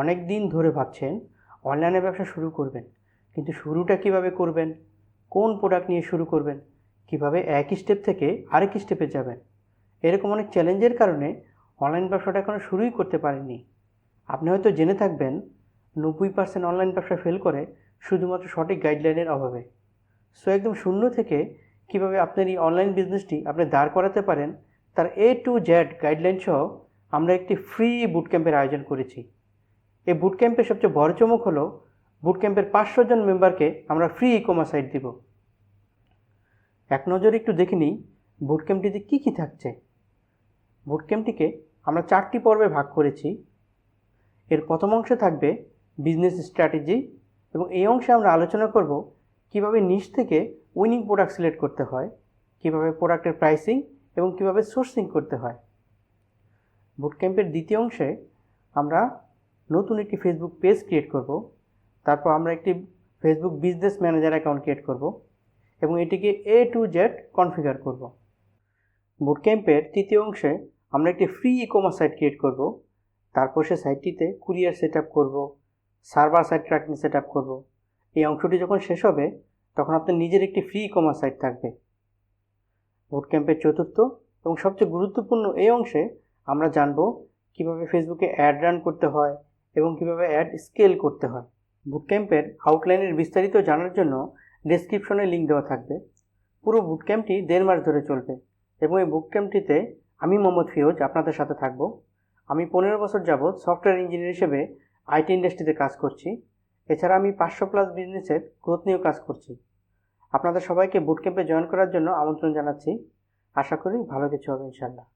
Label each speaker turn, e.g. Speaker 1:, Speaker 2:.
Speaker 1: অনেক দিন ধরে ভাবছেন অনলাইনে ব্যবসা শুরু করবেন, কিন্তু শুরুটা কীভাবে করবেন? কোন প্রোডাক্ট নিয়ে শুরু করবেন? কীভাবে এক স্টেপ থেকে আরেক স্টেপে যাবেন? এরকম অনেক চ্যালেঞ্জের কারণে অনলাইন ব্যবসাটা এখনও শুরুই করতে পারেননি। আপনি হয়তো জেনে থাকবেন, নব্বই পার্সেন্ট অনলাইন ব্যবসা ফেল করে শুধুমাত্র সঠিক গাইডলাইনের অভাবে। সো একদম শূন্য থেকে কীভাবে আপনার এই অনলাইন বিজনেসটি আপনি দাঁড় করাতে পারেন, তার এ টু জেড গাইডলাইন সহ আমরা একটি ফ্রি বুট ক্যাম্পের আয়োজন করেছি। এই বুট ক্যাম্পের সবচেয়ে বড় চমক হলো বুট ক্যাম্পের পাঁচশো জন মেম্বারকে আমরা ফ্রি ই কমার্স সাইট দিব। এক নজরে একটু দেখে নিই বুট ক্যাম্পটিতে কী কী থাকছে। বুট ক্যাম্পটিকে আমরা চারটি পর্বে ভাগ করেছি। এর প্রথম অংশে থাকবে বিজনেস স্ট্র্যাটেজি এবং এই অংশে আমরা আলোচনা করব কীভাবে নিচ থেকে উইনিং প্রোডাক্ট সিলেক্ট করতে হয়, কীভাবে প্রোডাক্টের প্রাইসিং এবং কীভাবে সোর্সিং করতে হয়। বুট ক্যাম্পের দ্বিতীয় অংশে আমরা নতুন একটি ফেসবুক পেজ ক্রিয়েট করব। তারপর আমরা একটি Facebook business manager account create করব এবং এটিকে এ টু জেড কনফিগার করব। বুট ক্যাম্পের তৃতীয় অংশে আমরা একটি free e commerce site create করব। তারপর সে সাইটটিতে কুরিয়ার সেট আপ করব server site tracking set up করব। এই অংশটি যখন শেষ হবে, তখন আপনার নিজের একটি ফ্রি কমার্স সাইট থাকবে। বুট ক্যাম্পের চতুর্থ এবং সবচেয়ে গুরুত্বপূর্ণ এই অংশে আমরা জানব কীভাবে ফেসবুকে অ্যাড রান করতে হয় এবং কীভাবে অ্যাড স্কেল করতে হয়। বুট ক্যাম্পের আউটলাইনের বিস্তারিত জানার জন্য ডেসক্রিপশনে লিঙ্ক দেওয়া থাকবে। পুরো বুট ক্যাম্পটি দেড় মাস ধরে চলবে এবং এই বুট ক্যাম্পটিতে আমি মোহাম্মদ ফিরোজ আপনাদের সাথে থাকব। আমি পনেরো বছর যাবৎ সফটওয়্যার ইঞ্জিনিয়ার হিসেবে আইটি ইন্ডাস্ট্রিতে কাজ করছি। এছাড়া আমি পাঁচশো প্লাস বিজনেসের গ্রোথ নিয়েও কাজ করছি। আপনাদের সবাইকে বুট ক্যাম্পে জয়েন করার জন্য আমন্ত্রণ জানাচ্ছি। আশা করি ভালো কিছু হবে ইনশাল্লাহ